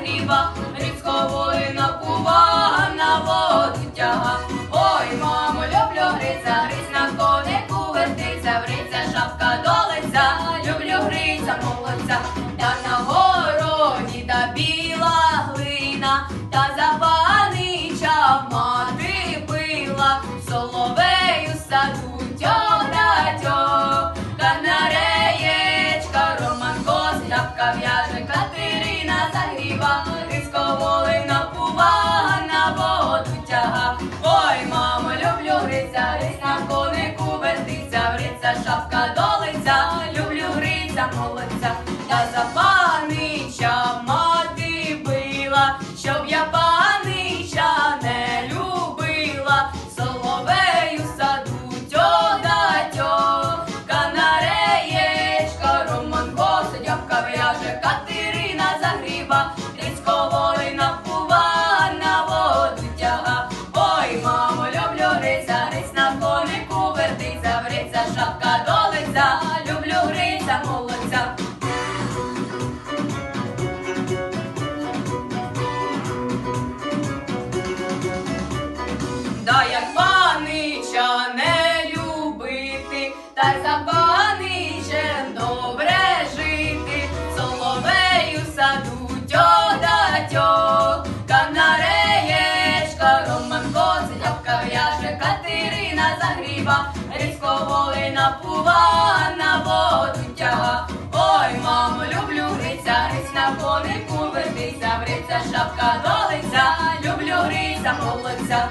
гріба, різкової напува на воду тяга. Ой, мамо, люблю гриця, гриць на конику вертиця, вриця, шапка до лиця, люблю гриця, молодця, та на городі та біла глина, та запанича мати пила, соловею саду тьора тьо, канареєчка, роман козляпка в'яже кати. Катерина загріва, Грицько волина пува, на воду тяга. Ой, мамо, люблю гриця, гриць на конику вертиться, Гриця шапка долиця, люблю гриця, молодця, та за панича мати била, щоб я панича люблю гриця, молодця. Да як панича не любити, та й за паничем добре жити, соловею саду тьода тьо, канареєчка, романко, сидявка в'яже, Катерина загріба, Грицько волина пува, конику вертися, вриця, шапка долиця, люблю гриця, молодця.